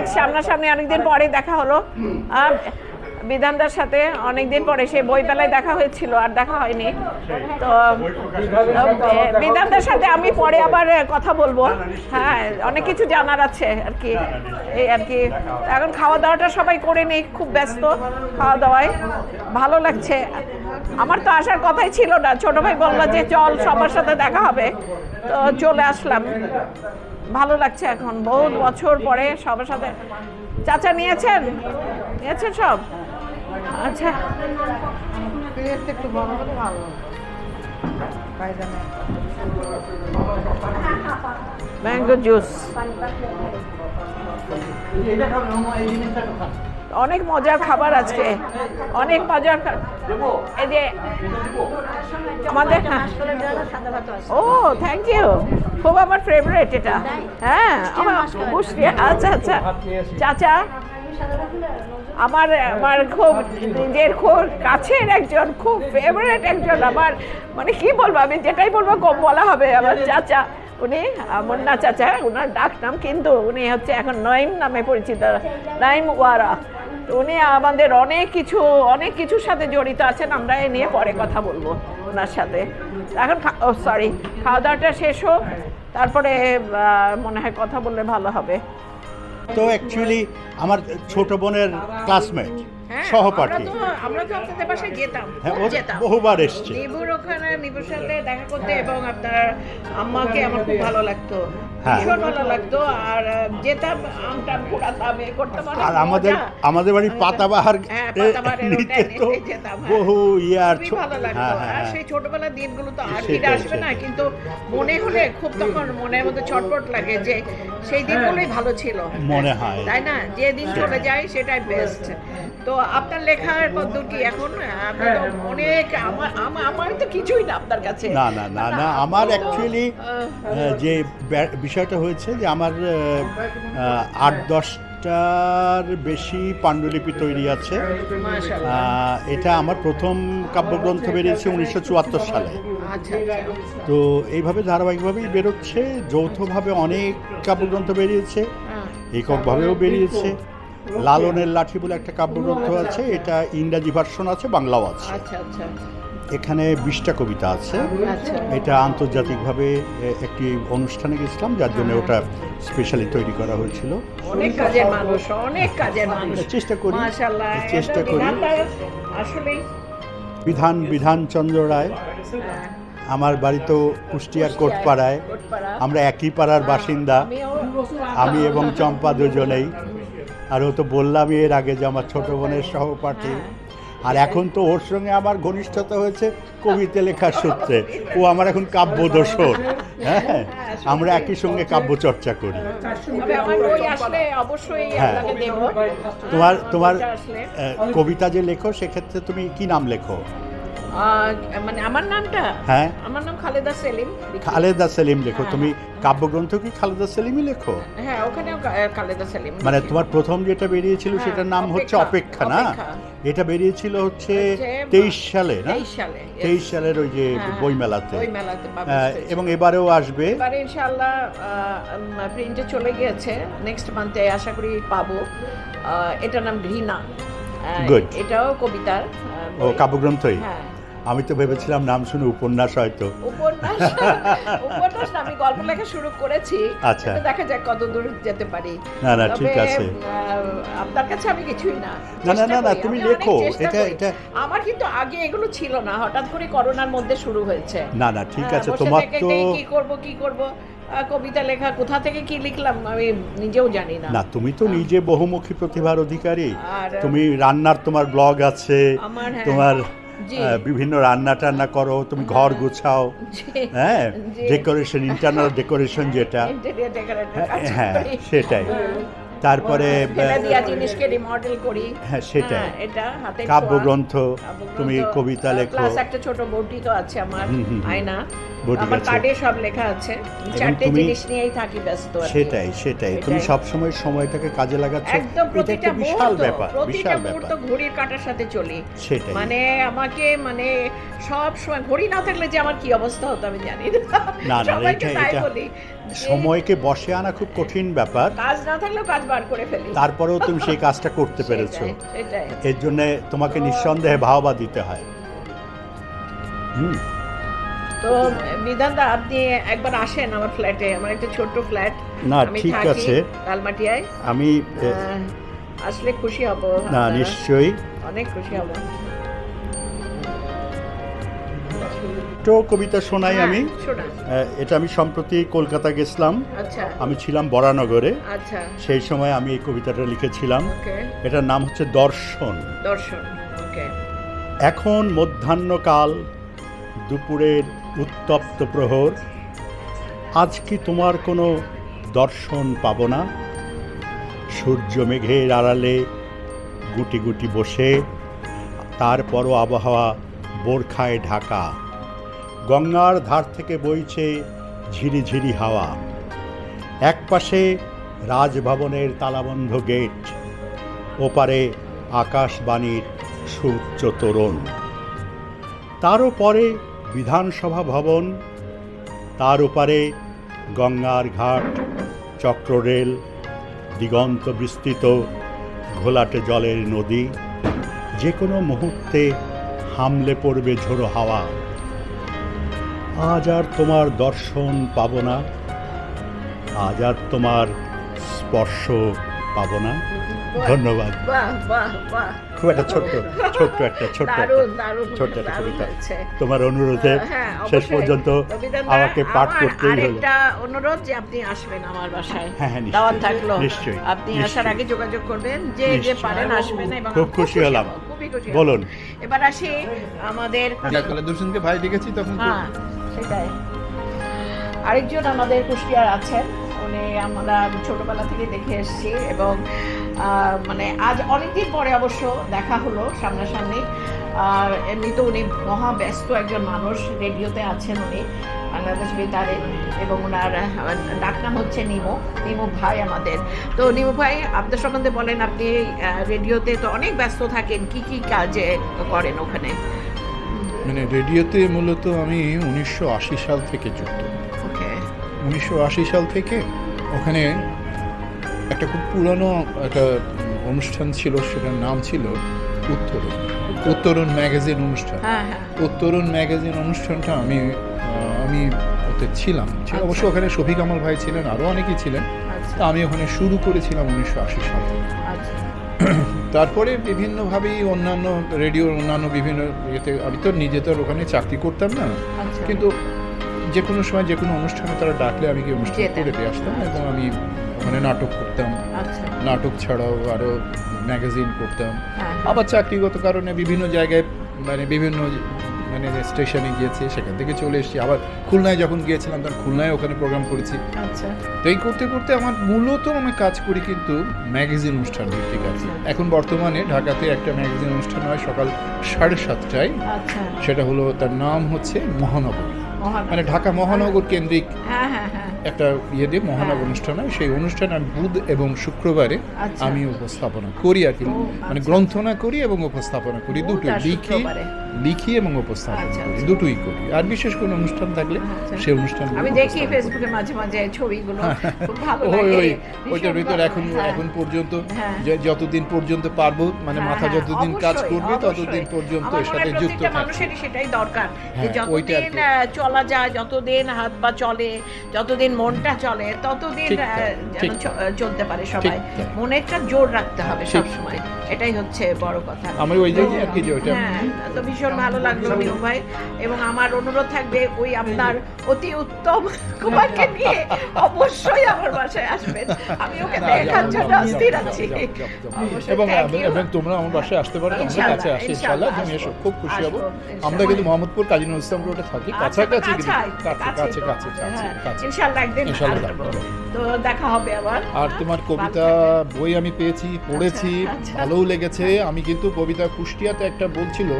যাক সামনাসামনি অনেকদিন পরে দেখা হলো। বিধানদার সাথে অনেকদিন পরে সে বই বেলায় দেখা হয়েছিল, আর দেখা হয়নি। তো বিধানদার সাথে আমি পরে আবার কথা বলব। হ্যাঁ অনেক কিছু জানার আছে আর কি। এই আর কি। এখন খাওয়া দাওয়াটা সবাই করে নেই খুব ব্যস্ত খাওয়া দাওয়ায় ভালো লাগছে। আমার তো আসার কথাই ছিল না। ছোট ভাই বলল যে, চল, সবার সাথে দেখা হবে। তো চলে আসলাম। ভালো লাগছে এখন। বহুত বছর পরে সবার সাথে চাচা নিয়েছেন? নিয়েছেন সব? আচ্ছা। ম্যাঙ্গো জুস অনেক মজার খাবার আজকে। অনেক মজার এই যে আমাদের ও থ্যাংক ইউ খুব আমার ফেভারিট এটা। হ্যাঁ আমার আচ্ছা আচ্ছা। চাচা আমার আমার খুব নিজের খুব কাছের একজন খুব ফেভারিট একজন আমার। মানে কি বলব আমি যেটাই বলব কম বলা হবে আমার চাচা। উনি মুন্না চাচা ওনার ডাক নাম কিন্তু উনি হচ্ছে এখন নঈম নামে পরিচিত। নাইম ওয়ারা। উনি আমাদের অনেক কিছু, অনেক কিছুর সাথে জড়িত আছেন, আমরা এ নিয়ে পরে কথা বলব ওনার সাথে। এখন সরি খাওয়া দাওয়াটা শেষ হোক, তারপরে মনে হয় কথা বললে ভালো হবে। তো অ্যাকচুয়ালি আমার ছোট বোনের ক্লাসমেট সহপাঠী। হ্যাঁ, আমরা তো আপনাদের বাসায় যেতাম হ্যাঁ বহুবার এসছে। নিবুর ওখানে নিবুর সাথে দেখা করতে এবং আপনার আম্মাকে আমার খুব ভালো লাগতো। হ্যাঁ। ভীষণ ভালো লাগতো। আর যেতাম আম কুড়াতাম এ করতাম আর আমাদের আমাদের বাড়ি পাতাবাহার নিতে তো নিতে যেতাম। বহু ইয়ার খুবই ভালো লাগতো। আর সেই ছোটবেলার দিনগুলো তো আর ফিরে আসবে না। কিন্তু মনে হলে খুব তখন মনের মধ্যে ছটপট লাগে যে সেই দিনগুলোই ভালো ছিল। মনে হয়। তাই না? যে দিন চলে যায় সেটাই বেস্ট তো আপনার লেখার কি এখন? অনেক আমার আমার তো কিছুই না আপনার কাছে। না না না না আমার অ্যাকচুয়ালি যে বিষয়টা হয়েছে যে আমার আট দশটার বেশি পাণ্ডুলিপি তৈরি আছে। এটা আমার প্রথম কাব্যগ্রন্থ বেরিয়েছে উনিশশো চুয়াত্তর সালে। আচ্ছা আচ্ছা। তো এইভাবে ধারাবাহিকভাবেই বেরোচ্ছে যৌথভাবে অনেক কাব্যগ্রন্থ বেরিয়েছে হ্যাঁ। এককভাবেও বেরিয়েছে। লালনের লাঠি বলে একটা কাব্যগ্রন্থ আছে এটা ইংরাজি ভার্সন আছে বাংলাও আছে। আচ্ছা আচ্ছা এখানে বিশটা কবিতা আছে। আচ্ছা। এটা আন্তর্জাতিকভাবে একটি অনুষ্ঠানে গেছিলাম যার জন্য ওটা স্পেশালি তৈরি করা হয়েছিল। অনেক কাজের মানুষ অনেক কাজের মানুষ। চেষ্টা করি চেষ্টা করি। আসলেই বিধান বিধানচন্দ্র রায় হ্যাঁ, আমার বাড়ি তো কুষ্টিয়ার কোটপাড়ায়। আমরা একই পাড়ার বাসিন্দা। আমি এবং চম্পা দুজনেই। আর ও তো বললামই এর আগে যে আমার ছোট বোনের সহপাঠী। আর এখন তো ওর সঙ্গে আমার ঘনিষ্ঠতা হয়েছে কবিতা লেখার সূত্রে। ও আমার এখন কাব্য দোষর হ্যাঁ আমরা একই সঙ্গে কাব্য চর্চা করি। হ্যাঁ। তোমার তোমার কবিতা যে লেখো সেক্ষেত্রে তুমি কি নাম লেখো? মানে আমার নামটা? হ্যাঁ। আমার নাম খালেদা সেলিম। খালেদা সেলিম লেখো। হ্যাঁ। তুমি কাব্যগ্রন্থ কি খালেদা সেলিমই লেখো? হ্যাঁ ওখানেও খালেদা সেলিম মানে তোমার প্রথম যেটা বেরিয়েছিল হ্যাঁ, সেটার নাম হচ্ছে অপেক্ষা, না? এটা বেরিয়েছিল হচ্ছে তেইশ সালে না? তেইশ সালের ওই যে হ্যাঁ, বইমেলাতে। এবং এবারেও আসবে। এবারে ইনশাআল্লাহ প্রিন্টে চলে গিয়েছে। নেক্সট মান্থে আশা করি পাবো। এটার নাম ঘৃণা। এটাও কবিতার ও কাব্যগ্রন্থই। হ্যাঁ। আমি তো ভেবেছিলাম নাম শুনে উপন্যাস হয়তো। উপন্যাস? উপন্যাস আমি গল্প লেখা শুরু করেছি। আচ্ছা। দেখা যাক কত দূর যেতে পারি। না, না, ঠিক আছে। আপনার কাছে আমি কিছুই না। না, না, না, না, তুমি লেখো। এটা- এটা- আমার কিন্তু আগে এগুলো ছিল না হঠাৎ করে করোনার মধ্যে শুরু হয়েছে। না না ঠিক হ্যাঁ, আছে তোমার তো কি করব কি করব? কবিতা লেখা কোথা থেকে কি লিখলাম আমি নিজেও জানি না। না তুমি তো নিজে বহুমুখী প্রতিভার অধিকারী। তুমি রান্নার তোমার ব্লগ আছে হ্যাঁ, তোমার বিভিন্ন রান্না টান্না করো তুমি ঘর গোছাও হ্যাঁ ডেকোরেশন ইন্টারনাল ডেকোরেশন যেটা। হ্যাঁ, হ্যাঁ সেটাই। তারপরে ফেলে আহ, জিনিসকে রিমডেল করি। হ্যাঁ, সেটাই। হ্যাঁ, এটা হাতে কাব্যগ্রন্থ তুমি কবিতা লেখো। প্লাস একটা ছোট বউটি তো আছে আমার। আয়না। আমার কার্ডে সব লেখা আছে। চারটে জিনিস নিয়েই থাকি ব্যস্ত সেটাই সেটাই। তুমি সময়টাকে কাজে লাগাচ্ছ। একদম প্রতিটা বিশাল ব্যাপার বিশাল ব্যাপার। ঘড়ির কাঁটার সাথে চলি। সেটাই। মানে আমাকে মানে সব সময় ঘড়ি না থাকলে যে আমার কি অবস্থা হতো আমি জানি না। না, এটা- এটা সময়কে বসে আনা খুব কঠিন ব্যাপার। কাজ না থাকলেও কাজ বার করে ফেলি। তারপরেও তুমি সেই কাজটা করতে পেরেছ। এর জন্য তোমাকে নিঃসন্দেহে ভাওবা দিতে হয়। হুম। তো বিধানদা আপনি একবার আসেন আমার ফ্ল্যাটে। আমার একটা ছোট্ট ফ্ল্যাট। না, ঠিক আছে। কালমাটিয়ায় আমি আসলে খুশি হব না। নিশ্চয়ই। অনেক খুশি হব। তো কবিতা শোনাই হ্যাঁ, আমি। এটা আমি সম্প্রতি কলকাতা গেছিলাম। আচ্ছা। আমি ছিলাম বরানগরে। আচ্ছা। সেই সময় আমি এই কবিতাটা লিখেছিলাম। এটার নাম হচ্ছে দর্শন। দর্শন এখন মধ্যাহ্নকাল দুপুরের উত্তপ্ত প্রহর। আজ কি তোমার কোনো দর্শন পাব না? সূর্য মেঘের আড়ালে গুটি গুটি বসে তারপরও আবহাওয়া বোরখায় ঢাকা। গঙ্গার ধার থেকে বইছে ঝিরিঝিরি হাওয়া। একপাশে রাজভবনের তালাবন্ধ গেট, ওপারে আকাশবাণীর সুউচ্চ তোরণ। তারও পরে বিধানসভা ভবন, তার ওপারে গঙ্গার ঘাট, চক্ররেল, দিগন্ত বিস্তৃত, ঘোলাটে জলের নদী। যে কোনো মুহূর্তে হামলে পড়বে ঝোড়ো হাওয়া। আজ আর তোমার দর্শন পাব না। আজ আর তোমার স্পর্শ পাব না। ধন্যবাদ। বাহ বাহ বাহ। খুব একটা ছোট্ট ছোট্ট একটা ছোট্ট ছোট্ট একটা কবিতা। তোমার অনুরোধে হ্যাঁ, শেষ পর্যন্ত আমাকে পাঠ করতেই হলো। অনুরোধ যে আপনি আসবেন আমার বাসায়। হ্যাঁ, হ্যাঁ, দাওয়াত থাকল। নিশ্চয়ই, আপনি আসার আগে যোগাযোগ করবেন। যে যে। পারেন আসবেন এবং খুব খুশি হলাম। বলুন। এবার আসি আমাদের ভাই ডেকেছি তখন হ্যাঁ। সেটাই। আরেকজন আমাদের কুষ্টিয়ার আছেন। উনি আমরা ছোটবেলা থেকে দেখে এসেছি এবং মানে আজ অনেকদিন পরে অবশ্য দেখা হলো সামনাসামনি। আর এমনি তো উনি মহা ব্যস্ত একজন মানুষ, রেডিওতে আছেন উনি, বাংলাদেশ বেতারে এবং ওনার ডাকনাম হচ্ছে নিমো নিমো ভাই আমাদের। তো নিমো ভাই, আপনার সম্বন্ধে বলেন, আপনি রেডিওতে তো অনেক ব্যস্ত থাকেন, কি কি কাজে করেন ওখানে? মানে রেডিওতে মূলত আমি উনিশশো আশি সাল থেকে যুক্ত। উনিশশো আশি সাল থেকে ওখানে একটা খুব পুরানো একটা অনুষ্ঠান ছিল সেটার নাম ছিল উত্তরণ। উত্তরণ ম্যাগাজিন অনুষ্ঠান। হ্যাঁ হ্যাঁ। উত্তরণ ম্যাগাজিন অনুষ্ঠানটা আমি আমি ওতে ছিলাম। ছিল- অবশ্য ওখানে শফিক কামাল ভাই ছিলেন আরও অনেকেই ছিলেন। আচ্ছা। তা আমি ওখানে শুরু করেছিলাম উনিশশো আশি সাল থেকে। আচ্ছা। তারপরে বিভিন্নভাবেই অন্যান্য রেডিওর অন্যান্য বিভিন্ন ইয়েতে আমি তো নিজে তো ওখানে চাকরি করতাম না। আচ্ছা। কিন্তু যে কোনো সময় যে কোনো অনুষ্ঠানে তারা ডাকলে আমি কি অনুষ্ঠান। করে দিয়ে আসতাম এবং আমি ওখানে নাটক করতাম। আচ্ছা। নাটক ছাড়াও আরও ম্যাগাজিন করতাম। হ্যাঁ। আবার চাকরিগত কারণে বিভিন্ন জায়গায় মানে বিভিন্ন মানে স্টেশনে গিয়েছি সেখান থেকে চলে এসেছি। আবার খুলনায় যখন গিয়েছিলাম তখন খুলনায় ওখানে প্রোগ্রাম করেছি। আচ্ছা। তো এই করতে করতে আমার মূলত আমি কাজ করি কিন্তু ম্যাগাজিন অনুষ্ঠান ভিত্তিক আছে আচ্ছা। এখন বর্তমানে ঢাকাতে একটা ম্যাগাজিন অনুষ্ঠান হয় সকাল সাড়ে সাতটায়। আচ্ছা। সেটা হলো তার নাম হচ্ছে মহানগর। মানে ঢাকা মহানগর কেন্দ্রিক হ্যাঁ হ্যাঁ হ্যাঁ। একটা ইয়ে দিয়ে মহানগর। অনুষ্ঠান হয়। সেই অনুষ্ঠানে আমি বুধ এবং শুক্রবারে আচ্ছা। আমি উপস্থাপনা করি আর কি। মানে। গ্রন্থনা করি এবং উপস্থাপনা করি দুটো লিখি। লিখি এবং উপস্থাপনা আচ্ছা, করি। আচ্ছা। দুটোই করি। আর বিশেষ কোনো অনুষ্ঠান থাকলে আচ্ছা। সেই অনুষ্ঠান আমি দেখি ফেসবুকে মাঝে মাঝে ছবিগুলো খুব ভালো লাগে। ওই ওইটার ভিতর এখন হ্যাঁ। এখন পর্যন্ত হ্যাঁ। যতদিন পর্যন্ত পারব মানে হ্যাঁ, মাথা হ্যাঁ, যতদিন কাজ করবে ততদিন পর্যন্ত এর সাথে যুক্ত মানুষেরই সেটাই দরকার যে হ্যাঁ, যতদিন চলা যায় যতদিন হাত পা চলে যতদিন মনটা চলে ততদিন চলতে পারে সবাই। মনে একটা জোর রাখতে হবে সব সময় এটাই হচ্ছে বড় কথা। আমার ওই যে আর কি যে ওইটা হ্যাঁ ভীষণ ভালো লাগল নিউ ভাই। এবং আমার অনুরোধ থাকবে ওই আপনার অতি উত্তম কুমারকে নিয়ে অবশ্যই আমার বাসায় আসবেন। আমি ওকে দেখার জন্য অস্থির আছি। এবং এবং তোমরা আমার বাসায় আসতে পারো আমাদের কাছে আসে ইনশাআল্লাহ, তুমি এসো খুব খুশি হব। আমরা কিন্তু মোহাম্মদপুর কাজী নজরুল ইসলাম রোডে থাকি আচ্ছা, কাছাকাছি কাছে কাছে কাছে ইনশাআল্লাহ একদিন ইনশাআল্লাহ, তো দেখা হবে আবার। আর তোমার কবিতা বই আমি পেয়েছি পড়েছি আচ্ছা। ভালোও লেগেছে। আমি কিন্তু কবিতা কুষ্টিয়াতে একটা বলছিল।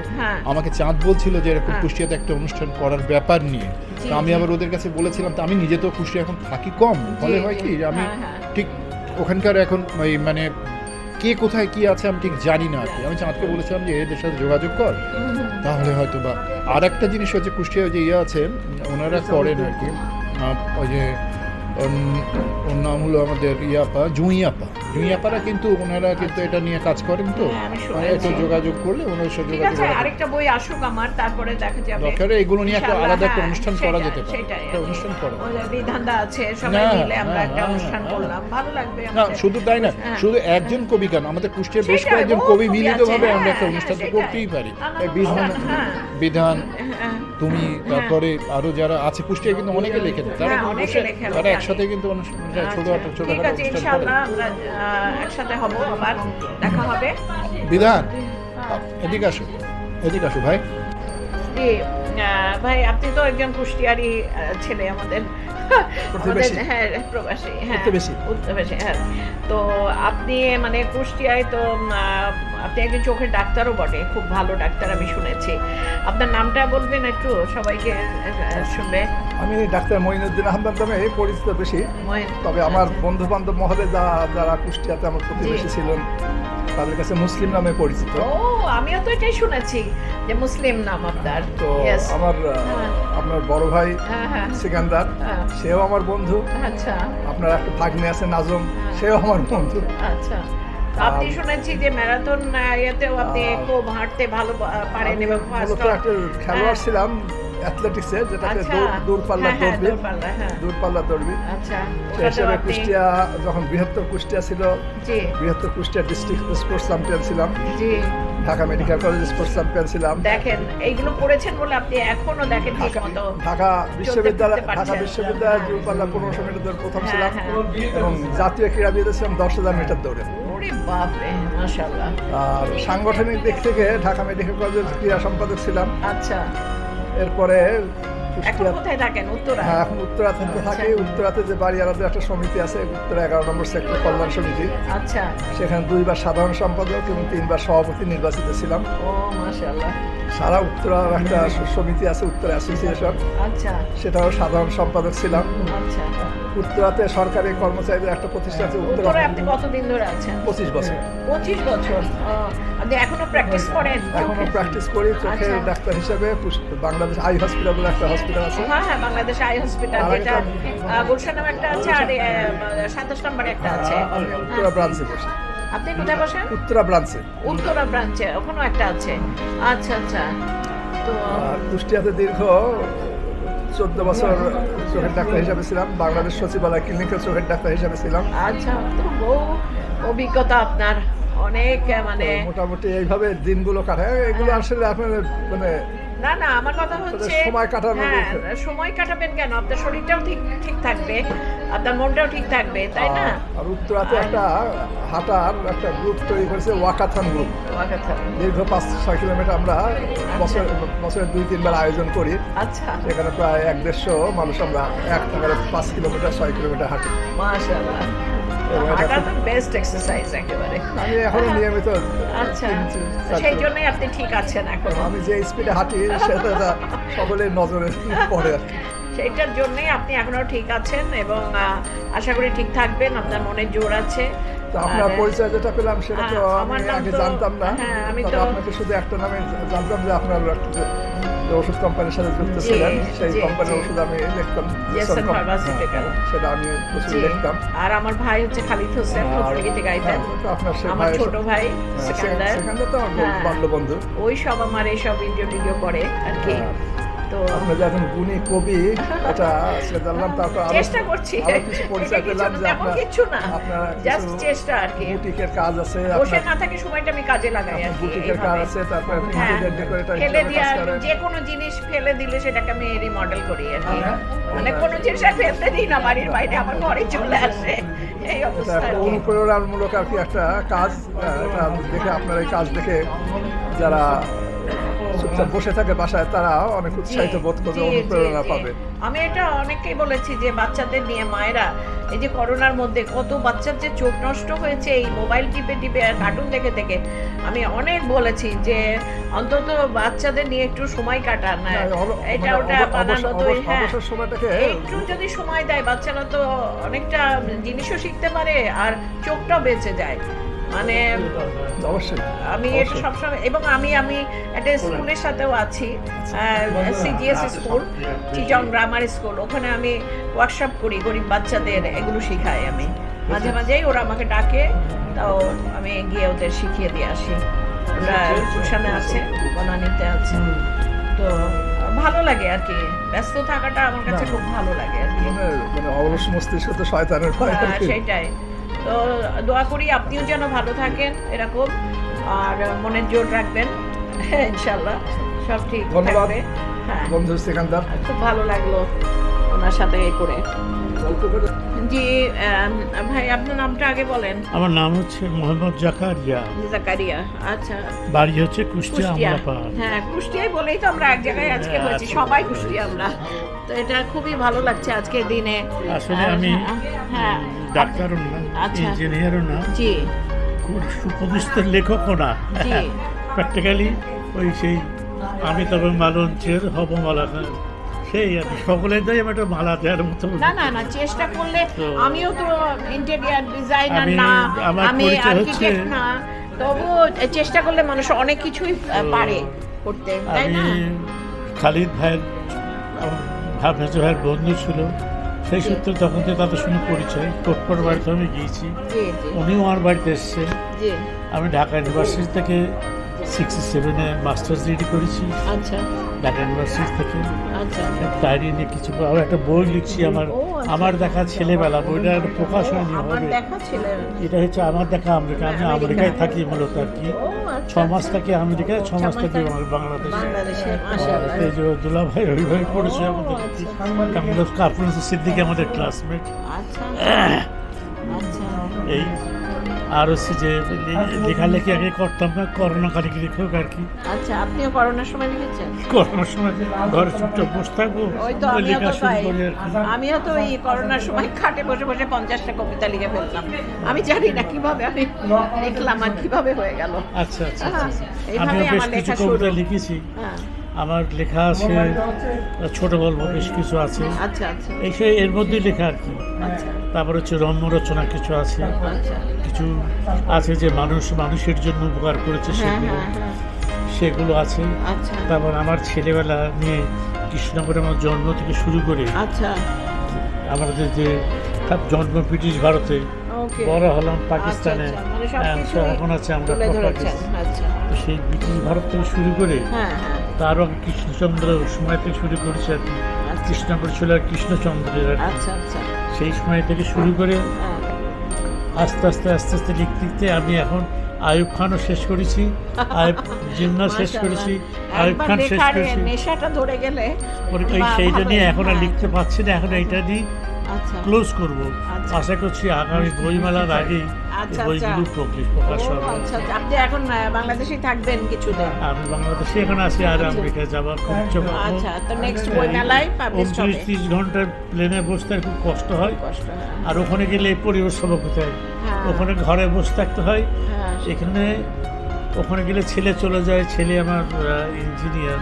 আমাকে চাঁদ বলছিল যে এরকম হ্যাঁ। কুষ্টিয়াতে একটা অনুষ্ঠান করার ব্যাপার নিয়ে। তো আমি আবার ওদের কাছে বলেছিলাম তো আমি নিজে তো কুষ্টিয়া এখন থাকি কম। ফলে হয় কি আমি হ্যাঁ, হ্যাঁ। ঠিক ওখানকার এখন ওই মানে কে কোথায় কি আছে আমি ঠিক জানি না আর কি। আমি চাঁদকে বলেছিলাম যে এদের সাথে যোগাযোগ কর। তাহলে হয়তো বা আর একটা জিনিস হচ্ছে কুষ্টিয়া যে ইয়ে আছে ওনারা করেন আর কি। ওই যে ওর নাম হলো আমাদের ইয়াপা জুঁইয়াপা। জুঁইয়াপারা কিন্তু ওনারা কিন্তু এটা নিয়ে কাজ করেন তো। হ্যাঁ, মানে একটু যোগাযোগ করলে ওনার সাথে যোগাযোগ। আরেকটা বই আসুক আমার তারপরে দেখা যাবে। দরকারে এগুলো নিয়ে একটা আলাদা একটা হ্যাঁ, অনুষ্ঠান করা যেতে পারে। একটা অনুষ্ঠান করা বিধানদা আছে সবাই মিলে আমরা একটা অনুষ্ঠান। করলাম। ভালো লাগবে না শুধু তাই না হ্যাঁ। শুধু একজন কবি কেন? আমাদের কুষ্টিয়ার বেশ কয়েকজন কবি মিলিতভাবে আমরা একটা অনুষ্ঠান করতেই পারি। বিধান। বিধান। তুমি তারপরে আরও যারা আছে কুষ্টিয়া কিন্তু অনেকে লেখে দেয় তারা হ্যাঁ, কিন্তু অনেকে বসে- লেখে, তারা একসাথে কিন্তু অনুষ্ঠান ছোট আচ্ছা, একটা ছোট ঠিক আছে ইনশাআল্লাহ আমরা একসাথে হব আবার দেখা হবে। বিধান এদিকে আসো এদিকে আসো ভাই। জি ভাই আপনি তো একজন কুষ্টিয়ারি ছেলে আমাদের। হ্যাঁ প্রবাসী হ্যাঁ। প্রতিবেশী। হ্যাঁ। তো আপনি মানে কুষ্টিয়ায় তো আপনি একজন চোখের ডাক্তারও বটে খুব ভালো ডাক্তার আমি শুনেছি। আপনার নামটা বলবেন একটু সবাইকে শুনবে। আমি ডাক্তার মঈনুদ্দিন আহমেদ নামে পরিচিত বেশি। তবে আমার বন্ধু বান্ধব মহলে যারা যারা কুষ্টিয়াতে আমার প্রতিবেশী। ছিলেন তাদের কাছে মুসলিম নামে পরিচিত। ও আমিও তো এটাই শুনেছি যে মুসলিম নাম আপনার। তো আমার হ্যাঁ। আপনার বড় ভাই হ্যাঁ হ্যাঁ। সিকান্দার। সেও আমার বন্ধু। আচ্ছা। আপনার একটা ভাগ্নে আছে নাজম। সেও আমার বন্ধু। আচ্ছা। আপনি শুনেছি যে ম্যারাথন ইয়েতেও আপনি খুব হাঁটতে ভালো পারেন এবং খেলোয়াড় ছিলাম যেটাকে আচ্ছা। দূরপাল্লা হ্যাঁ, হ্যাঁ, দৌড়বি। দূরপাল্লা, হ্যাঁ। দৌড়বি। আচ্ছা হিসেবে কুষ্টিয়া যখন বৃহত্তর কুষ্টিয়া ছিল বৃহত্তর কুষ্টিয়া ডিস্ট্রিক্ট স্পোর্টস চ্যাম্পিয়ন ছিলাম। Dhaka medical college sports champion ছিলাম। দেখেন এইগুলো বলে আপনি এখনও দেখেন ঢাকা বিশ্ববিদ্যালয় ঢাকা বিশ্ববিদ্যালয় দূরপাল্লা পনেরোশো মিটার দৌড় প্রথম ছিলাম। এবং জাতীয় ক্রীড়াবিদে ছিলাম দশ হাজার মিটার দৌড়ে আর সাংগঠনিক দিক থেকে ঢাকা মেডিকেল কলেজের ক্রীড়া সম্পাদক ছিলাম। আচ্ছা। এরপরে এখন কোথায় থাকেন? উত্তরা? হ্যাঁ এখন উত্তরাতে থাকি উত্তরাতে যে বাড়ি আলাদা একটা সমিতি আছে উত্তরা এগারো নম্বর সেক্টর কল্যাণ সমিতি। আচ্ছা। সেখানে দুইবার সাধারণ সম্পাদক এবং তিনবার সভাপতি নির্বাচিত ছিলাম। ও মাশাআল্লাহ। সারা উত্তরার একটা সমিতি আছে উত্তরা অ্যাসোসিয়েশন আচ্ছা। সেটাও সাধারণ সম্পাদক ছিলাম। আচ্ছা। উত্তরাতে সরকারি কর্মচারীদের একটা প্রতিষ্ঠা আছে উত্তরা। আপনি কতদিন ধরে আছেন? পঁচিশ বছর। পঁচিশ বছর। আপনি এখনও প্র্যাকটিস করেন? এখনও প্র্যাকটিস করি আচ্ছা। ডাক্তার হিসেবে বাংলাদেশ আই হসপিটাল বলে একটা হসপিটাল আছে। হ্যাঁ হ্যাঁ বাংলাদেশ আই হসপিটাল যেটা একটা- আহ, একটা আছে আর সাতাশ নম্বরে একটা আছে। উত্তরা ব্রাঞ্চে বসি। আপনি কোথায় বসেন? উত্তরা ব্রাঞ্চে উত্তরা ব্রাঞ্চে ওখানেও একটা আছে। আচ্ছা আচ্ছা। তো কুষ্টিয়াতে দীর্ঘ চোদ্দ বছর চোখের ডাক্তার হিসাবে ছিলাম। বাংলাদেশ সচিবালয় ক্লিনিকের চোখের ডাক্তার হিসাবে ছিলাম। আচ্ছা তো বহু অভিজ্ঞতা আপনার। অনেক মানে মোটামুটি এইভাবে দিনগুলো কাটায় এগুলো আসলে আপনার মানে না না আমার কথা হচ্ছে সময় কাটানোর হ্যাঁ সময় কাটাবেন কেন? আপনার শরীরটাও ঠিক ঠিক থাকবে। আপনার মনটাও ঠিক থাকবে তাই না? আর- উত্তরাতে একটা হাঁটার একটা গ্রুপ তৈরি করেছে ওয়াকাথন গ্রুপ দীর্ঘ পাঁচ ছয় কিলোমিটার আমরা বছর বছরে দুই তিনবার আয়োজন করি। আচ্ছা। সেখানে প্রায় এক দেড়শো মানুষ আমরা এক টাকার পাঁচ কিলোমিটার ছয় কিলোমিটার হাঁটি। মাশাআল্লাহ। বেস্ট এক্সারসাইজ একেবারে। আমি এখনও নিয়মিত আচ্ছা। সেই জন্যই আপনি ঠিক আছেন এখন। আমি যে স্পিডে হাঁটি সেটা সকলের নজরে পড়ে আর কি। সেইটার জন্যই আপনি এখনও ঠিক আছেন এবং আশা করি ঠিক থাকবেন আপনার মনে জোর আছে। তো আপনার পরিচয় যেটা পেলাম সেটা তো আমি জানতাম না। হ্যাঁ, আমি তো- আপনাকে শুধু একটা নামে জানতাম যে আপনার ওষুধ কোম্পানির সাথে যুক্ত ছিলেন। সেই কোম্পানির ওষুধ আমি লিখতাম. হ্যাঁ, সেটা আমি প্রচুর লিখতাম আর আমার ভাই হচ্ছে খালিদ হোসেন প্রতিযোগিতা গাইতেন। হ্যাঁ, আপনার আমার ছোট ভাই সিকান্দার সে- সেখানটা তো আমার। বাল্যবন্ধু। ওই সব আমার এইসব ভিডিও টিডিও করে আর কি। তো আপনি যে এখন গুণী কবি এটা আজকে জানলাম তারপর চেষ্টা করছি। আরও কিছু পরিচয় পেলাম যে আপনার কিছু না জাস্ট চেষ্টা আর কি। বুটিকের কাজ আছে বসে না থাকে সময়টা আমি কাজে লাগাই আর বুটিকের কাজ আছে তারপর হ্যাঁ, ইন্টেরিয়র ডেকোরেটর ফেলে দিয়া যে কোনো জিনিস ফেলে দিলে সেটাকে আমি রিমডেল করি আর কি। হ্যাঁ। মানে কোনো জিনিস আর ফেলতে দিই না বাড়ির বাইরে আমার ঘরে চলে আসে। এই অবস্থা। অনুপ্রেরণামূলক আর কি একটা কাজ দেখে আপনার এই কাজ দেখে যারা বসে থাকে বাসায় তারা অনেক উৎসাহিত বোধ করবে অনুপ্রেরণা পাবে। আমি এটা অনেককেই বলেছি যে বাচ্চাদের নিয়ে মায়েরা এই যে করোনার মধ্যে কত বাচ্চার যে চোখ নষ্ট হয়েছে এই মোবাইল টিপে টিপে আর কার্টুন দেখে দেখে আমি অনেক বলেছি যে অন্তত বাচ্চাদের নিয়ে একটু সময় কাটান। না, এটা মানে ওটা বানানো তো হ্যাঁ। একটু যদি সময় দেয় বাচ্চারা তো অনেকটা জিনিসও শিখতে পারে আর চোখটাও বেঁচে যায়। মানে অবশ্যই আমি সবসময় এবং আমি আমি একটা স্কুলের সাথেও আছি সিজিএস স্কুল চিজং গ্রামার স্কুল ওখানে আমি ওয়ার্কশপ করি গরিব বাচ্চাদের এগুলো শেখাই আমি। মাঝে মাঝেই ওরা আমাকে ডাকে তাও আমি গিয়ে ওদের শিখিয়ে দিয়ে আসি। ওরা টিউশনে আছে বনানিতে আছে। তো ভালো লাগে আর কি। ব্যস্ত থাকাটা আমার কাছে খুব ভালো লাগে আর কি। মানে মানে মস্তিষ্ক তো শয়তানের হ্যাঁ, সেটাই। তো দোয়া করি আপনিও যেন ভালো থাকেন এরকম আর মনের জোর রাখবেন। ইনশাল্লাহ সব ঠিক ধন্যবাদ। হ্যাঁ। বন্ধু সেখানদার খুব ভালো লাগল। ওনার সাথে এ করে। জি ভাই আপনার নামটা আগে বলেন। আমার নাম হচ্ছে মোহাম্মদ জাকারিয়া। জাকারিয়া আচ্ছা। বাড়ি হচ্ছে কুষ্টিয়া আমলাপাড়া হ্যাঁ কুষ্টিয়ায় বলেই তো আমরা এক জায়গায় আজকে হ্যাঁ, হয়েছি সবাই কুষ্টিয়া আমরা। তো এটা খুবই ভালো লাগছে আজকের দিনে। আসলে আমি হ্যাঁ ডাক্তারও না আচ্ছা। ইঞ্জিনিয়ারও না। জি। খুব সুপ্রতিষ্ঠিত লেখকও না। জি। প্র্যাকটিক্যালি ওই সেই আমি তবে মালঞ্চের হব মালা খান সেই আর সকলের দায় আমি একটা মালা দেওয়ার মতো না না না চেষ্টা করলে আমিও তো ইন্টেরিয়ার ডিজাইনার না আমার আমি আর্কিটেক্ট না তবু চেষ্টা করলে মানুষ অনেক কিছুই পারে করতে তাই না? খালিদ ভাইয়ের আমার ভাবনাজ ভাইয়ের বন্ধু ছিল সেই সূত্রে তখন তো তাদের সঙ্গে পরিচয় কোটপর বাড়িতে আমি গিয়েছি। উনিও আমার বাড়িতে এসছে। আমি ঢাকা ইউনিভার্সিটি থেকে সিক্সটি সেভেনে মাস্টার্স ডিগ্রি করেছি। আচ্ছা। ঢাকা ইউনিভার্সিটি থেকে। আচ্ছা। ডায়েরি নিয়ে কিছু আবার একটা বই লিখছি আমার। আচ্ছা। আমার দেখা ছেলেবেলা বইটা একটা প্রকাশনী হবে। এটা হচ্ছে আমার দেখা আমেরিকা আমি আমেরিকায় থাকি মূলত আর কি। ও ছ আচ্ছা। মাস থাকি আমেরিকায় ছ মাস থাকি আমার বাংলাদেশে। এই যে দুলা ভাই ওইভাবে পড়েছে আমাদের। আচ্ছা। কাপুর সিদ্দিকি আমাদের ক্লাসমেট আচ্ছা। আচ্ছা। এই আর হচ্ছে যে লেখালেখি আগে করতাম না করোনা কালিকে লেখক আর কি। আচ্ছা আপনিও করোনার সময় লিখেছেন? করোনার সময় ঘরে চুপচাপ বসে থাকব আমিও লেখা তো শুরু করি আমিও তো এই করোনার সময় খাটে বসে বসে পঞ্চাশটা কবিতা লিখে ফেললাম আমি জানি না কীভাবে আমি লিখলাম আর কীভাবে হয়ে গেল। আচ্ছা আচ্ছা হ্যাঁ, আচ্ছা। আমিও বেশ কিছু কবিতা লিখেছি। হ্যাঁ। আমার লেখা আছে ছোট গল্প বেশ কিছু আছে। আচ্ছা আচ্ছা। এই সে এর মধ্যেই লেখা আর কি। আচ্ছা। তারপর হচ্ছে রম্য রচনা কিছু আছে। আচ্ছা। কিছু আছে যে মানুষ মানুষের জন্য উপকার করেছে হ্যাঁ সেগুলো। হ্যাঁ হ্যাঁ। সেগুলো আছে। আচ্ছা। তারপর আমার ছেলেবেলা নিয়ে কৃষ্ণনগরে আমার জন্ম থেকে শুরু করে আচ্ছা। আমাদের যে তার জন্ম ব্রিটিশ ভারতে বড় হলাম পাকিস্তানে। আচ্ছা, মানে এখন আছে আমরা সেই ব্রিটিশ ভারত থেকে শুরু করে তারও কৃষ্ণচন্দ্র সময় থেকে শুরু করেছি আর কি। কৃষ্ণনগর ছিল আর কৃষ্ণচন্দ্রের আর সেই সময় থেকে শুরু করে আস্তে আস্তে আস্তে আস্তে লিখতে লিখতে আমি এখন আয়ুব খানও শেষ করেছি আয়ুব জিন্না শেষ করেছি আয়ুব খান শেষ করেছি নেশাটা ধরে গেলে সেইটা নিয়ে এখন আর। লিখতে পারছি না এখন এইটা নিয়ে আচ্ছা ক্লোজ করব আচ্ছা। আশা করছি আগামী বইমেলার আগেই আচ্ছা, বইগুলো আচ্ছা। প্রকাশ প্রকাশ হবে আচ্ছা আচ্ছা। আপনি এখন আহ, বাংলাদেশেই থাকবেন কিছুদিন আমি বাংলাদেশে এখন আছি আর আমেরিকা যাবার খুব করব। আচ্ছা তো নেক্সট বই মেলায় পাবলিশ হবে উনত্রিশ ত্রিশ ঘণ্টার প্লেনে বসতে খুব কষ্ট হয় আর ওখানে গেলে পরিবেশ হয় হ্যাঁ। ওখানে ঘরে বসে থাকতে হয়। হ্যাঁ এখানে ওখানে গেলে ছেলে চলে যায়। ছেলে আমার ইঞ্জিনিয়ার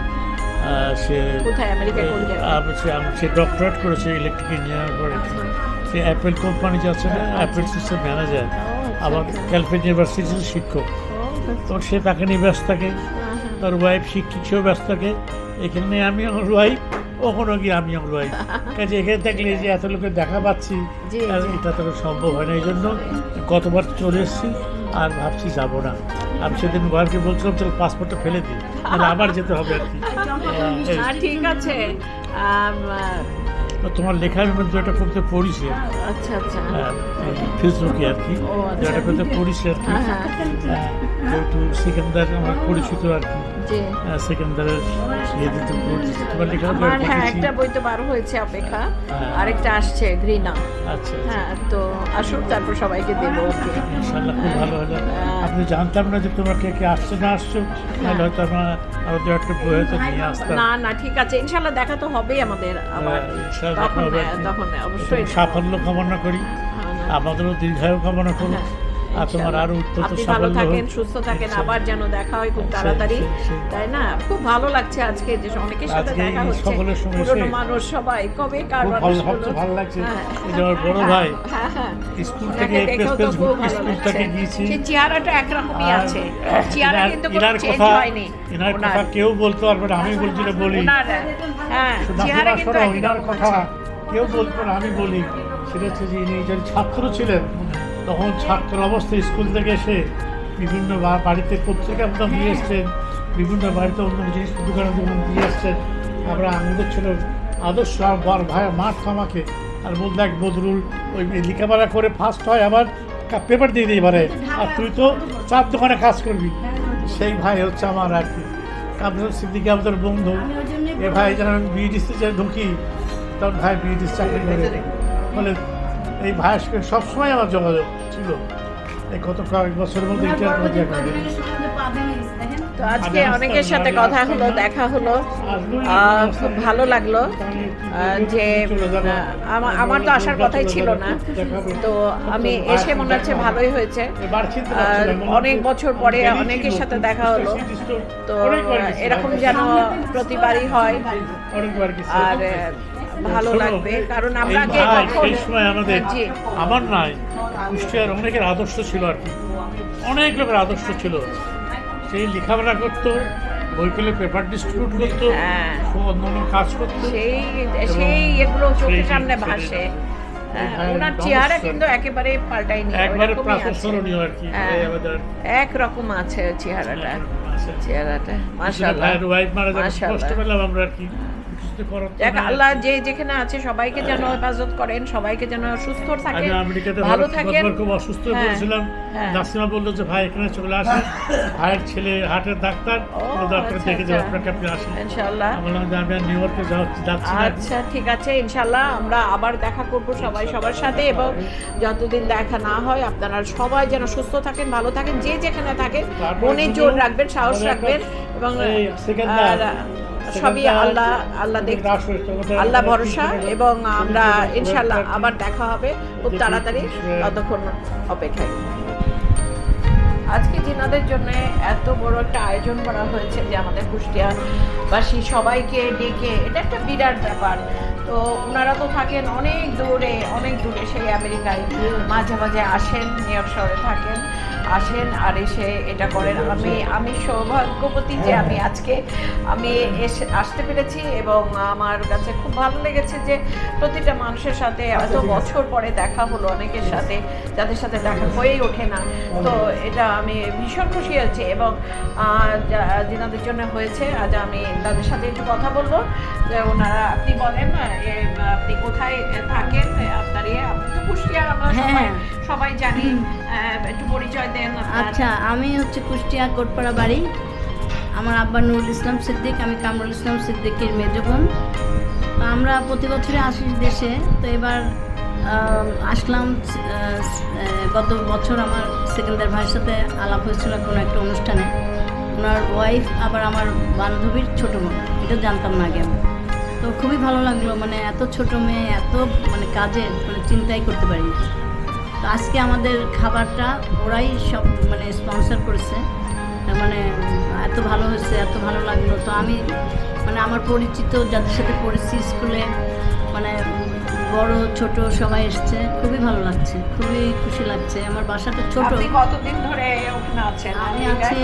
সে সে ডক্টরেট করেছে ইলেকট্রিক ইঞ্জিনিয়ার করে আচ্ছা। সে অ্যাপেল কোম্পানি যাচ্ছে না? অ্যাপেল সিস্টেম ম্যানেজার আচ্ছা, আবার আচ্ছা। ক্যালফিন ইউনিভার্সিটির শিক্ষক। ও, তো সে তাকে নিয়ে ব্যস্ত থাকে। হ্যাঁ, হ্যাঁ। তার ওয়াইফ শিক্ষিক সেও ব্যস্ত থাকে। এখানে আমি আমার ওয়াইফ ওখানে গিয়ে আমি ওয়াইফ কাজে এখানে থাকলে যে এত লোকের দেখা পাচ্ছি আর এটা তো সম্ভব হয় না এই জন্য গতবার চলে এসেছি আর ভাবছি যাব না। আমি সেদিন ওয়াইফকে বলছিলাম তোর পাসপোর্টটা ফেলে দিই তাহলে আবার যেতে হবে আর কি। হ্যাঁ ঠিক আছে। তোমার লেখার মধ্যে একটা করতে পড়িছে। আচ্ছা আচ্ছা। ফেসবুকে আর কি। আচ্ছা। যেটা করতে পড়িছে আর কি। হ্যাঁ হ্যাঁ। যেহেতু সেখানকার আমার পরিচিত আর কি। সেকেন্দারের আমার হ্যাঁ একটা বই তো বার হয়েছে অপেক্ষা। হ্যাঁ। আরেকটা আসছে ঘৃণা। আচ্ছা হ্যাঁ তো আসুক তারপর সবাইকে দেবো ওকে। ইনশাল্লাহ খুব ভালো হলো। হ্যাঁ। আপনি জানতাম না যে তোমরা কে কে আসছে না আসছো। তাহলে হয়তো আমরা আরও দু একটা বই হয়তো নিয়ে আসতাম। না না ঠিক আছে। ইনশাল্লাহ দেখা তো হবেই আমাদের আবার। হ্যাঁ, তখন। হ্যাঁ, অবশ্যই সাফল্য কামনা করি। হ্যাঁ, আমাদেরও দীর্ঘায়ু কামনা করি হ্যাঁ, আর তোমার আরও উত্তর আপনি ভালো থাকেন সুস্থ থাকেন আবার যেন দেখা হয় খুব তাড়াতাড়ি। সেই, সেই। তাই না? খুব ভালো লাগছে আজকে যে অনেকের সাথে দেখা হচ্ছে। পুরনো মানুষ সবাই কবে কার ভালো লাগছে। হ্যাঁ। আমার বড় ভাই হ্যাঁ হ্যাঁ। স্কুল থেকে স্কুল। থেকে গিয়েছি চেহারাটা একরকমই আছে। চেহারা কিন্তু কোনো চেঞ্জ কথা হয়নি। এনার কথা কেউ বলতো না আমি বলছি না বলি। হ্যাঁ চেহারা কিন্তু কথা। কেউ বলতো না আমি বলি। সেটা হচ্ছে যে ইনি যখন ছাত্র ছিলেন। তখন ছাত্র অবস্থায় স্কুল থেকে এসে বিভিন্ন বাড়িতে পত্রিকা প্রথম দিয়ে এসছেন বিভিন্ন বাড়িতে অন্য জিনিস দোকানে দোকানে দিয়ে এসছেন। আমরা আমাদের ছিল আদর্শ আর বর ভাই মাঠ আমাকে আর বল দেখ বদরুল ওই লেখাপড়া করে ফার্স্ট হয় আবার পেপার দিয়ে দিই এবারে। আর তুই তো চার দোকানে কাজ করবি। সেই ভাই হচ্ছে আমার আর কি। আপনার সিদ্দিকি আমাদের বন্ধু। এ ভাই যেন আমি বিএডিসি যে ঢুকি তখন ভাই বিএডিসি চাকরি করে। বলে এই ভাইয়ের সঙ্গে সবসময় আমার যোগাযোগ ছিল। এই গত কয়েক বছরের মধ্যে তো আজকে অনেকের সাথে কথা হলো দেখা হলো। খুব ভালো লাগল যে আমার তো আসার কথাই ছিল না। তো আমি এসে মনে হচ্ছে ভালোই হয়েছে। আর অনেক বছর পরে অনেকের সাথে দেখা হলো। তো এরকম যেন প্রতিবারই হয়। আর ভালো লাগবে কারণ আমরা সেই সময় আমাদের আমার নাই কুষ্টিয়ার অনেকের আদর্শ ছিল আর কি। অনেক লোকের আদর্শ ছিল। সেই লেখাপড়া করতো বই পেলে পেপার ডিস্ট্রিবিউট করতো। অন্য অন্য কাজ করতো। সেই সেই এগুলো চোখের সামনে ভাসে। হ্যাঁ, ওনার। চেহারা কিন্তু একেবারে পাল্টায়নি একবারে প্রাতঃস্মরণীয় আর কি হ্যাঁ, এই একরকম আছে চেহারাটা আছে। চেহারাটা মাশাআল্লাহ ভাইয়ের ওয়াইফ মারা যাওয়ার কষ্ট পেলাম আমরা আর কি। নাই। আল্লাহ যে যেখানে আছে সবাইকে যেন হেফাজত করেন সবাইকে যেন সুস্থ থাকে ভালো থাকেন। খুব অসুস্থ হয়ে হ্যাঁ, হ্যাঁ। নাসিমা বলল যে ভাই এখানে চলে আসেন। ভাইয়ের ছেলে হার্টের ডাক্তার আপনাকে আচ্ছা, দেখে আচ্ছা। আপনাকে আপনি আসেন। ইনশাআল্লাহ। আমি নিউ ইয়র্কে যাচ্ছি আচ্ছা ঠিক আছে ইনশাল্লাহ আমরা আবার দেখা করব সবাই সবার সাথে এবং যতদিন দেখা না হয় আপনারা সবাই যেন সুস্থ থাকেন ভালো থাকেন যে যেখানে থাকেন মনে জোর রাখবেন সাহস রাখবেন এবং সবই আল্লাহ আল্লাহ দেখ আল্লাহ ভরসা এবং আমরা ইনশাল্লাহ আবার দেখা হবে খুব তাড়াতাড়ি। ততক্ষণ অপেক্ষায়। আজকে জিনাদের জন্য এত বড় একটা আয়োজন করা হয়েছে যে আমাদের কুষ্টিয়াবাসী সবাইকে ডেকে এটা একটা বিরাট ব্যাপার। তো ওনারা তো থাকেন অনেক দূরে অনেক দূরে সেই আমেরিকায়। মাঝে মাঝে আসেন নিউ ইয়র্ক শহরে থাকেন। আসেন আর এসে এটা করেন। আমি আমি সৌভাগ্যবতী যে আমি আজকে আমি এসে আসতে পেরেছি এবং আমার কাছে খুব ভালো লেগেছে যে প্রতিটা মানুষের সাথে এত বছর পরে দেখা হলো অনেকের সাথে যাদের সাথে দেখা হয়েই ওঠে না। তো এটা আমি ভীষণ খুশি হয়েছি এবং যেনাদের জন্য হয়েছে আজ আমি তাদের সাথে একটু কথা বলব। যে ওনারা আপনি বলেন এ, আপনি কোথায় থাকেন? আপনার ইয়ে আপনি তো খুশি আমরা সবাই হ্যাঁ। সবাই জানি একটু পরিচয় দেন আচ্ছা আমি হচ্ছে কুষ্টিয়া কোটপাড়া বাড়ি। আমার আব্বা নুরুল ইসলাম সিদ্দিক আমি কামরুল ইসলাম সিদ্দিকের মেজ বোন। তো আমরা প্রতি বছরে আসি দেশে। তো এবার আসলাম গত বছর আমার সেকেন্দার ভাইয়ের সাথে আলাপ হয়েছিল কোনো একটা অনুষ্ঠানে। ওনার ওয়াইফ আবার আমার বান্ধবীর ছোটো বোন। এটা জানতাম না আগে। তো খুবই ভালো লাগল মানে এত ছোট মেয়ে এত মানে কাজে মানে চিন্তাই করতে পারিনি। তো আজকে আমাদের খাবারটা ওরাই সব মানে স্পন্সর করেছে। তার মানে এত ভালো হয়েছে এত ভালো লাগল। তো আমি মানে আমার পরিচিত যাদের সাথে পড়েছি স্কুলে মানে বড় ছোট সবাই এসছে। খুবই ভালো লাগছে খুবই খুশি লাগছে। আমার বাসাটা ছোট। কতদিন ধরে ওখানে আছেন? আমি আছি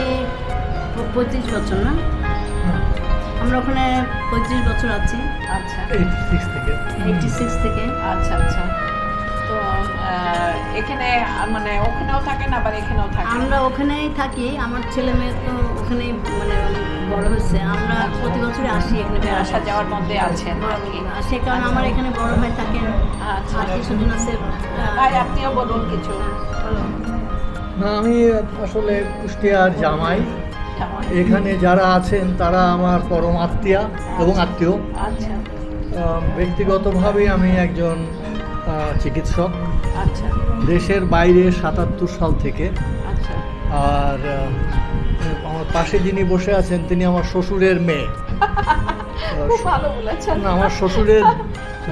পঁয়ত্রিশ বছর না? আমরা ওখানে পঁয়ত্রিশ বছর আছি। আচ্ছা। 86 থেকে। এইটটি সিক্স থেকে। আচ্ছা আচ্ছা। তো এখানে মানে ওখানেও থাকেন আবার এখানেও থাকেন? আমরা ওখানেই থাকি। আমার ছেলে মেয়ে তো ওখানেই মানে বড় হয়েছে। আমরা প্রতি বছরে আসি এখানে। আসা যাওয়ার মধ্যে আছেন আর কি। সে কারণে আমার এখানে বড় ভাই থাকেন। আচ্ছা। আত্মীয় স্বজন আছে ভাই আপনিও বলুন কিছু। না আমি আসলে কুষ্টিয়ার জামাই। এখানে যারা আছেন তারা আমার পরম আত্মীয়া এবং আত্মীয়। আচ্ছা। ব্যক্তিগতভাবে আমি একজন চিকিৎসক। আচ্ছা। দেশের বাইরে সাতাত্তর সাল থেকে। আচ্ছা। আর আমার পাশে যিনি বসে আছেন তিনি আমার শ্বশুরের মেয়ে। না, আমার শ্বশুরের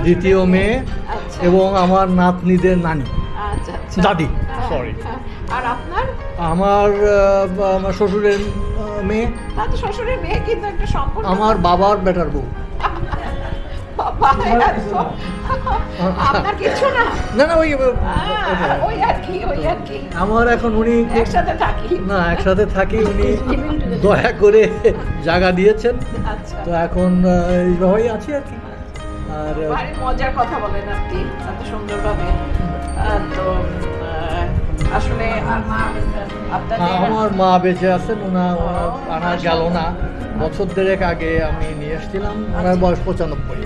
দ্বিতীয় মেয়ে আচ্ছা। এবং আমার নাতনিদের নানি। দাদি হ্যাঁ, সরি হ্যাঁ। আর আপনার? আমার আমার শ্বশুরের মেয়ে। শ্বশুরের মেয়ে কিন্তু একটা সম্পর্ক। আমার বাবার বেটার বউ। আপনার কিছু না। না না ওই ওই আর কি ওই আর কি। আমার এখন উনি একসাথে থাকি। না একসাথে থাকি উনি। দয়া করে জায়গা দিয়েছেন। আচ্ছা। তো এখন এইভাবেই আছি আর কি। আর মজার কথা বলেন আপনি এত সুন্দরভাবে। তো আসলে আমার মা বেঁচে আছেন ওনা ওনার আনা গেল না। বছর দেড়েক আগে আমি নিয়ে এসেছিলাম ওনার বয়স পঁচানব্বই।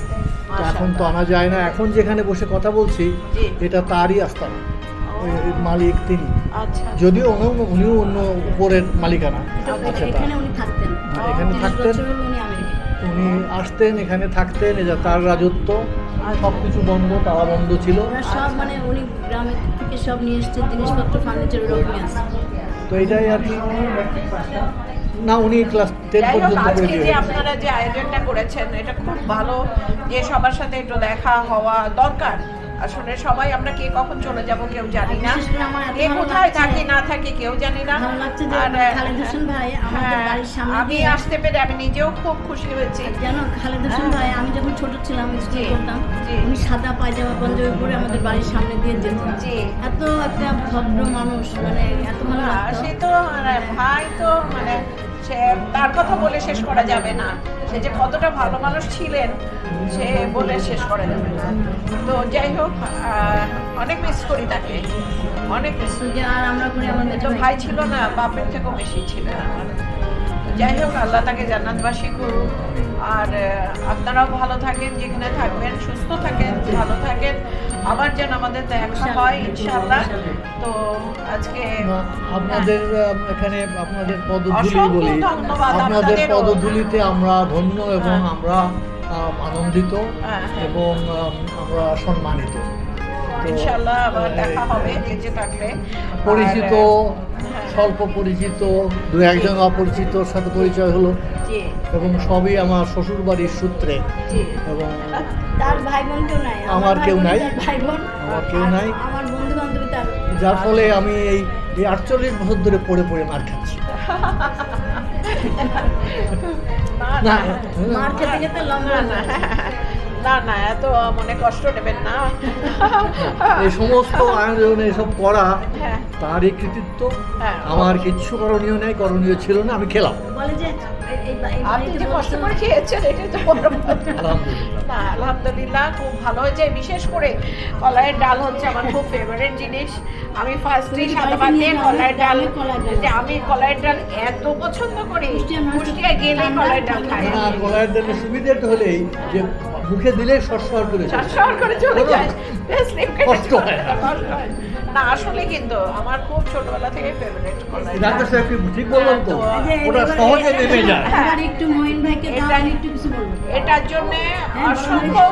তো এখন তো আনা যায় না। এখন যেখানে বসে কথা বলছি এটা তারই আস্তানা। ওই মালিক তিনি। আচ্ছা। যদিও উনি- উনিও অন্য উপরের মালিকানা। আচ্ছা, এখানে থাকতেন। উনি আসতেন এখানে থাকতেন এটা তার রাজত্ব সব কিছু বন্ধ তালা বন্ধ ছিল। সব মানে উনি গ্রামে থেকে সব নিয়ে এসছে জিনিসপত্র ফার্নিচার ওরকমই আছে তো এটাই আর কি। না উনি ক্লাস টেন পর্যন্ত করে আজকে দিয়ে যে আপনারা যে আয়োজনটা করেছেন এটা খুব ভালো। যে সবার সাথে একটু দেখা হওয়া দরকার। আসলে সবাই আমরা কে কখন চলে যাব কেউ জানি না। কে কোথায়। থাকি না থাকে কেউ জানি না। আমাদের হ্যাঁ, বাড়ির সামনে আমি আসতে পেরে আমি নিজেও খুব খুশি হয়েছি। জানো খালেদ হোসেন ভাই আমি যখন ছোট ছিলাম স্কুল করতাম উনি সাদা পায়জামা পাঞ্জাবি পরে আমাদের বাড়ির সামনে দিয়ে যেতেন। জি। এত একটা ভদ্র মানুষ মানে এত ভালো আর সে তো মানে ভাই তো মানে সে তার কথা বলে শেষ করা যাবে না। সে যে কতটা ভালো মানুষ ছিলেন সে বলে শেষ করা যাবে না তো যাই হোক অনেক মিস করি তাকে। অনেক মিস তো আর আমরা করি আমাদের তো ভাই ছিল না বাপের থেকেও বেশি ছিলেন আমার যাই হোক আল্লাহ তাকে জান্নাতবাসী করুক। আর আপনারাও ভালো থাকেন যেখানে থাকবেন সুস্থ থাকেন ভালো থাকেন। আবার যেন আমাদের দেখা হয় ইনশাআল্লাহ তো আজকে আপনাদের এখানে আপনাদের পদধূলি বলি। আপনাদের পদধূলিতে আমরা ধন্য এবং হ্যাঁ। আমরা আনন্দিত হ্যাঁ, হ্যাঁ। এবং আমরা সম্মানিত। তো, আবার দেখা হবে বেঁচে থাকলে। পরিচিত হ্যাঁ, স্বল্প পরিচিত দু একজন অপরিচিতর সাথে পরিচয় হলো। এবং সবই আমার শ্বশুর বাড়ির সূত্রে এবং তার ভাই বোন কেউ নাই আমার কেউ নাই। ভাই বোন আমার কেউ নাই। আমার বন্ধু বান্ধবী যার ফলে আমি এই এই আটচল্লিশ বছর ধরে পড়ে পড়ে মার খাচ্ছি। না না, না মার খেতে খেতে লম্বা না, না, না না এত মনে কষ্ট নেবেন না। এই সমস্ত আয়োজন এসব করা হ্যাঁ। তারই কৃতিত্ব হ্যাঁ। আমার কিচ্ছু করণীয় নেই করণীয় ছিল না আমি খেলাম। বলে যে আপনি বাড়িতে যে কষ্ট বসে- করে খেয়েছেন এটাই তো না আলহামদুলিল্লাহ খুব ভালো হয়েছে। বিশেষ করে কলাইয়ের ডাল হচ্ছে আমার খুব ফেভারিট জিনিস। আমি ফার্স্টে তুমি সাদা ভাত দিয়ে কলাইয়ের ডাল। যে আমি কলাইয়ের ডাল এত পছন্দ করি কুষ্টিয়া গেলে কলাইয়ের ডাল খাই। আর গলার দিনের সুবিধাটা হলেই যে মুখে দিলে সরসর করে চলে যায়। শহর করে চলে যায়। কষ্ট হয়। না। কষ্ট হয়। না আসলে কিন্তু আমার খুব ছোটবেলা থেকে ফেভারিট কলাই ডাক্তার সাহেব কি ঠিক বললাম তো? হ্যাঁ, ওটা সহজে নেমে যায়। এবার একটু ভাইকে দাও আমি একটু কিছু বলব। এটার জন্য হ্যাঁ, অসংখ্য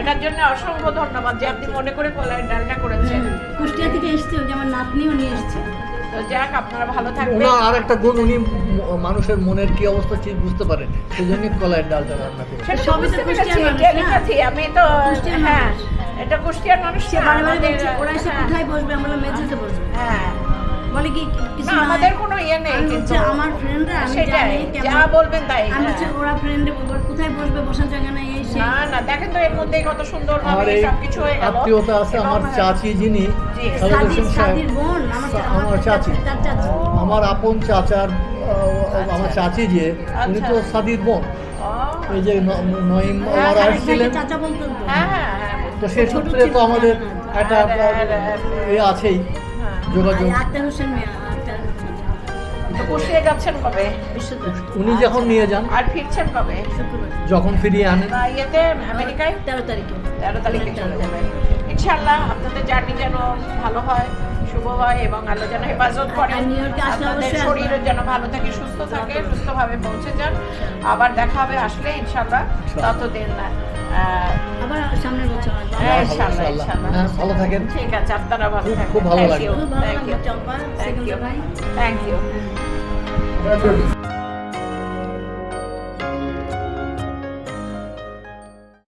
এটার জন্য অসংখ্য ধন্যবাদ যে আপনি মনে করে কলাইয়ের ডালটা করেছেন। কুষ্টিয়া থেকে এসছে ওই যে আমার নাতনিও নিয়ে এসছে। তো যাক আপনারা ভালো থাকবেন। ওনার আর একটা গুণ উনি মানুষের মনের কি অবস্থা ঠিক বুঝতে পারেন। সেজন্য কলাইয়ের ডালটা রান্না করে। সেটা সবই তো আমি হ্যাঁ এটা কুষ্টিয়ার মানুষ সে ওরা এসে হ্যাঁ, কোথায় বসবে আমরা মেঝেতে বসবে। হ্যাঁ বলে কি কিছু না আমাদের কোনো ইয়ে নেই কিন্তু আমার ফ্রেন্ডরা আমি জানি যা বলবেন তাই। আমি হ্যাঁ। হচ্ছে ওরা ফ্রেন্ডে কোথায় বসবে বসার জায়গা নাই এই সেই। না না দেখেন তো এর মধ্যেই কত সুন্দর আমার ভাবে সবকিছু হয়ে গেল। আত্মীয়তা আছে আমার চাচি যিনি সাদির বোন আমার চাচি। আমার আপন চাচার আমার চাচি যে উনি তো আচ্ছা। সাদির বোন। ও, এই যে ন- নঈম হ্যাঁ, ওরা খালেদ চাচা বলতেন তো হ্যাঁ হ্যাঁ হ্যাঁ। তো সেই সূত্রে তো আমাদের হ্যাঁ, একটা এ আছেই। হ্যাঁ। যোগাযোগ। যাচ্ছেন কবে? উনি যখন নিয়ে যান আর ফিরছেন কবে? যখন ফিরিয়ে আনেন। ইয়েতে আমেরিকায়? তেরো তারিখে। তেরো তারিখে চলে যাবে। ইনশাল্লাহ আপনাদের জার্নি যেন ভালো হয় শুভ হয় এবং আলো যেন হেফাজত করেন। আপনাদের শরীরও যেন ভালো থাকে সুস্থ থাকে সুস্থভাবে পৌঁছে যান। আবার দেখা হবে আসলে ইনশাল্লাহ ততদিন না। আবার সামনের বছর হ্যাঁ, হ্যাঁ, হ্যাঁ, ভালো থাকেন। ঠিক আছে আপনারা ভালো থাকেন। খুব ভালো লাগল thank you thank you thank you